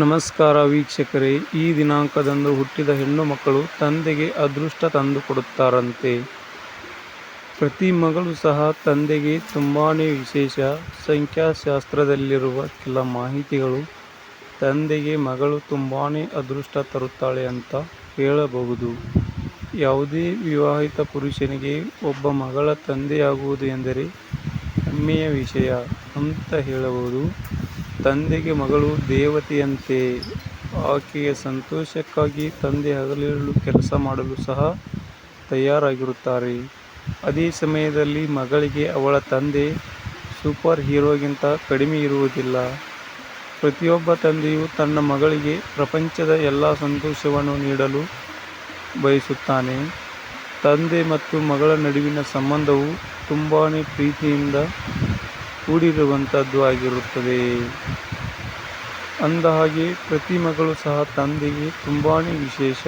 ನಮಸ್ಕಾರ ವೀಕ್ಷಕರೇ, ಈ ದಿನಾಂಕದಂದು ಹುಟ್ಟಿದ ಹೆಣ್ಣು ಮಕ್ಕಳು ತಂದೆಗೆ ಅದೃಷ್ಟ ತಂದು ಕೊಡುತ್ತಾರಂತೆ ಪ್ರತಿ ಮಗಳು ಸಹ ತಂದೆಗೆ ತುಂಬಾ ವಿಶೇಷ. ಸಂಖ್ಯಾಶಾಸ್ತ್ರದಲ್ಲಿರುವ ಕೆಲ ಮಾಹಿತಿಗಳು ತಂದೆಗೆ ಮಗಳು ತುಂಬಾ ಅದೃಷ್ಟ ತರುತ್ತಾಳೆ ಅಂತ ಹೇಳಬಹುದು. ಯಾವುದೇ ವಿವಾಹಿತ ಪುರುಷನಿಗೆ ಒಬ್ಬ ಮಗಳ ತಂದೆಯಾಗುವುದು ಎಂದರೆ ಹೆಮ್ಮೆಯ ವಿಷಯ ಅಂತ ಹೇಳಬಹುದು. ತಂದೆಗೆ ಮಗಳು ದೇವತೆಯಂತೆ, ಆಕೆಯ ಸಂತೋಷಕ್ಕಾಗಿ ತಂದೆ ಹಗಲಿರುಳು ಕೆಲಸ ಮಾಡಲು ಸಹ ತಯಾರಾಗಿರುತ್ತಾರೆ. ಅದೇ ಸಮಯದಲ್ಲಿ ಮಗಳಿಗೆ ಅವಳ ತಂದೆ ಸೂಪರ್ ಹೀರೋಗಿಂತ ಕಡಿಮೆ ಇರುವುದಿಲ್ಲ. ಪ್ರತಿಯೊಬ್ಬ ತಂದೆಯು ತನ್ನ ಮಗಳಿಗೆ ಪ್ರಪಂಚದ ಎಲ್ಲ ಸಂತೋಷವನ್ನು ನೀಡಲು ಬಯಸುತ್ತಾನೆ. ತಂದೆ ಮತ್ತು ಮಗಳ ನಡುವಿನ ಸಂಬಂಧವು ತುಂಬಾ ಪ್ರೀತಿಯಿಂದ ಕೂಡಿರುವಂಥದ್ದು ಆಗಿರುತ್ತದೆ. ಅಂದಹಾಗೆ ಪ್ರತಿ ಮಗಳು ಸಹ ತಂದೆಗೆ ತುಂಬಾ ವಿಶೇಷ.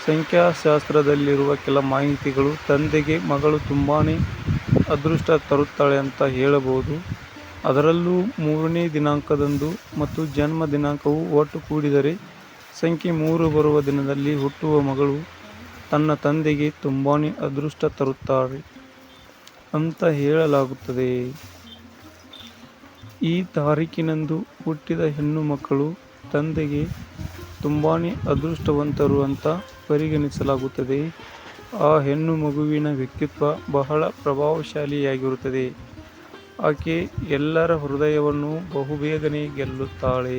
ಸಂಖ್ಯಾಶಾಸ್ತ್ರದಲ್ಲಿರುವ ಕೆಲ ಮಾಹಿತಿಗಳು ತಂದೆಗೆ ಮಗಳು ತುಂಬಾ ಅದೃಷ್ಟ ತರುತ್ತಾಳೆ ಅಂತ ಹೇಳಬಹುದು. ಅದರಲ್ಲೂ ಮೂರನೇ ದಿನಾಂಕದಂದು ಮತ್ತು ಜನ್ಮ ದಿನಾಂಕವು ಒಟ್ಟು ಕೂಡಿದರೆ ಸಂಖ್ಯೆ ಮೂರು ಬರುವ ದಿನದಲ್ಲಿ ಹುಟ್ಟುವ ಮಗಳು ತನ್ನ ತಂದೆಗೆ ತುಂಬಾ ಅದೃಷ್ಟ ತರುತ್ತಾರೆ ಅಂತ ಹೇಳಲಾಗುತ್ತದೆ. ಈ ತಾರೀಕಿನಂದು ಹುಟ್ಟಿದ ಹೆಣ್ಣು ಮಕ್ಕಳು ತಂದೆಗೆ ತುಂಬಾ ಅದೃಷ್ಟವಂತರು ಅಂತ ಪರಿಗಣಿಸಲಾಗುತ್ತದೆ. ಆ ಹೆಣ್ಣು ಮಗುವಿನ ವ್ಯಕ್ತಿತ್ವ ಬಹಳ ಪ್ರಭಾವಶಾಲಿಯಾಗಿರುತ್ತದೆ. ಆಕೆ ಎಲ್ಲರ ಹೃದಯವನ್ನು ಬಹುಬೇಗನೆ ಗೆಲ್ಲುತ್ತಾಳೆ.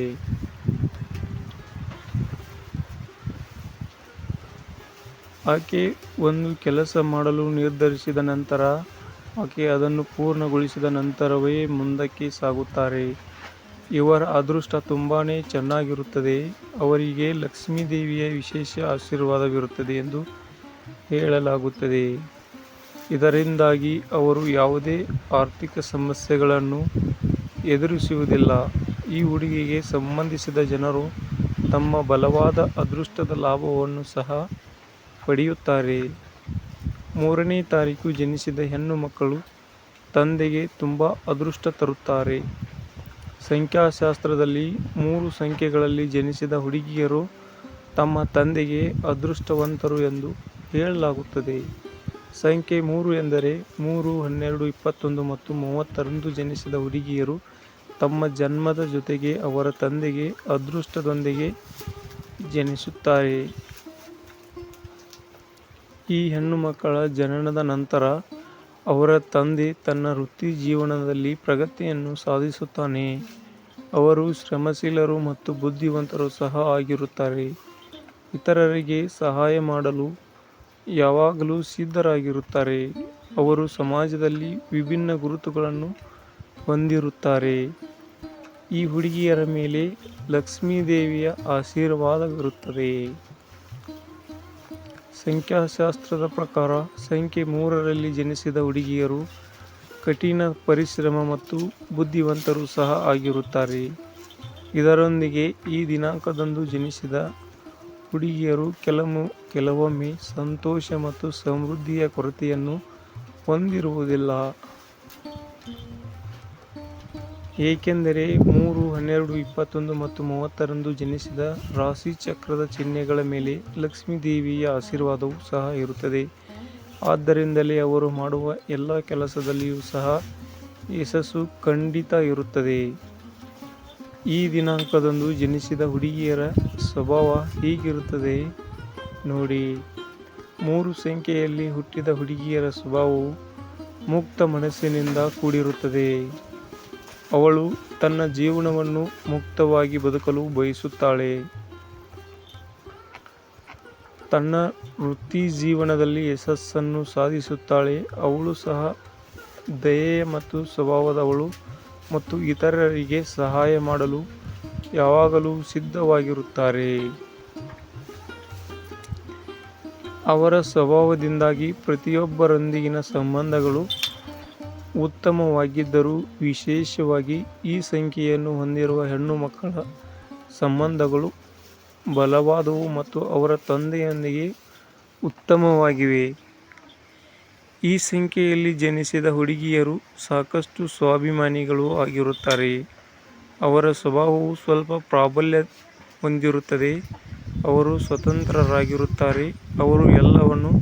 ಆಕೆ ಒಂದು ಕೆಲಸ ಮಾಡಲು ನಿರ್ಧರಿಸಿದ ನಂತರ ಆಕೆ ಅದನ್ನು ಪೂರ್ಣಗೊಳಿಸಿದ ನಂತರವೇ ಮುಂದಕ್ಕೆ ಸಾಗುತ್ತಾರೆ. ಇವರ ಅದೃಷ್ಟ ತುಂಬಾ ಚೆನ್ನಾಗಿರುತ್ತದೆ. ಅವರಿಗೆ ಲಕ್ಷ್ಮೀದೇವಿಯ ವಿಶೇಷ ಆಶೀರ್ವಾದವಿರುತ್ತದೆ ಎಂದು ಹೇಳಲಾಗುತ್ತದೆ. ಇದರಿಂದಾಗಿ ಅವರು ಯಾವುದೇ ಆರ್ಥಿಕ ಸಮಸ್ಯೆಗಳನ್ನು ಎದುರಿಸುವುದಿಲ್ಲ. ಈ ಹುಡುಗಿಗೆ ಸಂಬಂಧಿಸಿದ ಜನರು ತಮ್ಮ ಬಲವಾದ ಅದೃಷ್ಟದ ಲಾಭವನ್ನು ಸಹ ಪಡೆಯುತ್ತಾರೆ. ಮೂರನೇ ತಾರೀಕು ಜನಿಸಿದ ಹೆಣ್ಣು ಮಕ್ಕಳು ತಂದೆಗೆ ತುಂಬ ಅದೃಷ್ಟ ತರುತ್ತಾರೆ. ಸಂಖ್ಯಾಶಾಸ್ತ್ರದಲ್ಲಿ ಮೂರು ಸಂಖ್ಯೆಗಳಲ್ಲಿ ಜನಿಸಿದ ಹುಡುಗಿಯರು ತಮ್ಮ ತಂದೆಗೆ ಅದೃಷ್ಟವಂತರು ಎಂದು ಹೇಳಲಾಗುತ್ತದೆ. ಸಂಖ್ಯೆ ಮೂರು ಎಂದರೆ ಮೂರು, ಹನ್ನೆರಡು, ಇಪ್ಪತ್ತೊಂದು ಮತ್ತು ಮೂವತ್ತರಂದು ಜನಿಸಿದ ಹುಡುಗಿಯರು ತಮ್ಮ ಜನ್ಮದ ಜೊತೆಗೆ ಅವರ ತಂದೆಗೆ ಅದೃಷ್ಟದೊಂದಿಗೆ ಜನಿಸುತ್ತಾರೆ. ಈ ಹೆಣ್ಣು ಮಕ್ಕಳ ಜನನದ ನಂತರ ಅವರ ತಂದೆ ತನ್ನ ವೃತ್ತಿ ಜೀವನದಲ್ಲಿ ಪ್ರಗತಿಯನ್ನು ಸಾಧಿಸುತ್ತಾನೆ. ಅವರು ಶ್ರಮಶೀಲರು ಮತ್ತು ಬುದ್ಧಿವಂತರು ಸಹ ಆಗಿರುತ್ತಾರೆ. ಇತರರಿಗೆ ಸಹಾಯ ಮಾಡಲು ಯಾವಾಗಲೂ ಸಿದ್ಧರಾಗಿರುತ್ತಾರೆ. ಅವರು ಸಮಾಜದಲ್ಲಿ ವಿಭಿನ್ನ ಗುರುತುಗಳನ್ನು ಹೊಂದಿರುತ್ತಾರೆ. ಈ ಹುಡುಗಿಯರ ಮೇಲೆ ಲಕ್ಷ್ಮೀದೇವಿಯ ಆಶೀರ್ವಾದವಿರುತ್ತದೆ. ಸಂಖ್ಯಾಶಾಸ್ತ್ರದ ಪ್ರಕಾರ ಸಂಖ್ಯೆ ಮೂರರಲ್ಲಿ ಜನಿಸಿದ ಹುಡುಗಿಯರು ಕಠಿಣ ಪರಿಶ್ರಮ ಮತ್ತು ಬುದ್ಧಿವಂತರು ಸಹ ಆಗಿರುತ್ತಾರೆ. ಇದರೊಂದಿಗೆ ಈ ದಿನಾಂಕದಂದು ಜನಿಸಿದ ಹುಡುಗಿಯರು ಕೆಲವು, ಕೆಲವೊಮ್ಮೆ ಸಂತೋಷ ಮತ್ತು ಸಮೃದ್ಧಿಯ ಕೊರತೆಯನ್ನು ಹೊಂದಿರುವುದಿಲ್ಲ. ಏಕೆಂದರೆ ಮೂರು, ಹನ್ನೆರಡು, ಇಪ್ಪತ್ತೊಂದು ಮತ್ತು ಮೂವತ್ತರಂದು ಜನಿಸಿದ ರಾಶಿ ಚಕ್ರದ ಚಿಹ್ನೆಗಳ ಮೇಲೆ ಲಕ್ಷ್ಮೀದೇವಿಯ ಆಶೀರ್ವಾದವು ಸಹ ಇರುತ್ತದೆ. ಆದ್ದರಿಂದಲೇ ಅವರು ಮಾಡುವ ಎಲ್ಲ ಕೆಲಸದಲ್ಲಿಯೂ ಸಹ ಯಶಸ್ಸು ಖಂಡಿತ ಇರುತ್ತದೆ. ಈ ದಿನಾಂಕದಂದು ಜನಿಸಿದ ಹುಡುಗಿಯರ ಸ್ವಭಾವ ಹೀಗಿರುತ್ತದೆ ನೋಡಿ. ಮೂರು ಸಂಖ್ಯೆಯಲ್ಲಿ ಹುಟ್ಟಿದ ಹುಡುಗಿಯರ ಸ್ವಭಾವವು ಮುಕ್ತ ಮನಸ್ಸಿನಿಂದ ಕೂಡಿರುತ್ತದೆ. ಅವಳು ತನ್ನ ಜೀವನವನ್ನು ಮುಕ್ತವಾಗಿ ಬದುಕಲು ಬಯಸುತ್ತಾಳೆ. ತನ್ನ ವೃತ್ತಿ ಜೀವನದಲ್ಲಿ ಯಶಸ್ಸನ್ನು ಸಾಧಿಸುತ್ತಾಳೆ. ಅವಳು ಸಹ ದಯೆಯ ಮತ್ತು ಸ್ವಭಾವದವಳು ಮತ್ತು ಇತರರಿಗೆ ಸಹಾಯ ಮಾಡಲು ಯಾವಾಗಲೂ ಸಿದ್ಧವಾಗಿರುತ್ತಾರೆ. ಅವರ ಸ್ವಭಾವದಿಂದಾಗಿ ಪ್ರತಿಯೊಬ್ಬರೊಂದಿಗಿನ ಸಂಬಂಧಗಳು ಉತ್ತಮವಾಗಿದ್ದರೂ ವಿಶೇಷವಾಗಿ ಈ ಸಂಖ್ಯೆಯನ್ನು ಹೊಂದಿರುವ ಹೆಣ್ಣು ಮಕ್ಕಳ ಸಂಬಂಧಗಳು ಬಲವಾದವು ಮತ್ತು ಅವರ ತಂದೆಯೊಂದಿಗೆ ಉತ್ತಮವಾಗಿವೆ. ಈ ಸಂಖ್ಯೆಯಲ್ಲಿ ಜನಿಸಿದ ಹುಡುಗಿಯರು ಸಾಕಷ್ಟು ಸ್ವಾಭಿಮಾನಿಗಳು ಆಗಿರುತ್ತಾರೆ. ಅವರ ಸ್ವಭಾವವು ಸ್ವಲ್ಪ ಪ್ರಾಬಲ್ಯ ಹೊಂದಿರುತ್ತದೆ. ಅವರು ಸ್ವತಂತ್ರರಾಗಿರುತ್ತಾರೆ. ಅವರು ಎಲ್ಲವನ್ನು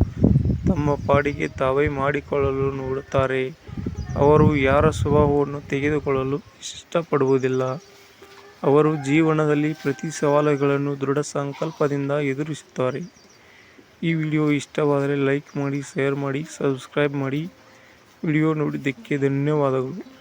ತಮ್ಮ ಪಾಡಿಗೆ ತಾವೇ ಮಾಡಿಕೊಳ್ಳಲು ನೋಡುತ್ತಾರೆ. ಅವರು ಯಾರ ಸ್ವಭಾವವನ್ನು ತೆಗೆದುಕೊಳ್ಳಲು ಇಷ್ಟಪಡುವುದಿಲ್ಲ. ಅವರು ಜೀವನದಲ್ಲಿ ಪ್ರತಿ ಸವಾಲುಗಳನ್ನು ದೃಢ ಸಂಕಲ್ಪದಿಂದ ಎದುರಿಸುತ್ತಾರೆ. ಈ ವಿಡಿಯೋ ಇಷ್ಟವಾದರೆ ಲೈಕ್ ಮಾಡಿ, ಶೇರ್ ಮಾಡಿ, ಸಬ್ಸ್ಕ್ರೈಬ್ ಮಾಡಿ. ವಿಡಿಯೋ ನೋಡಿದ್ದಕ್ಕೆ ಧನ್ಯವಾದಗಳು.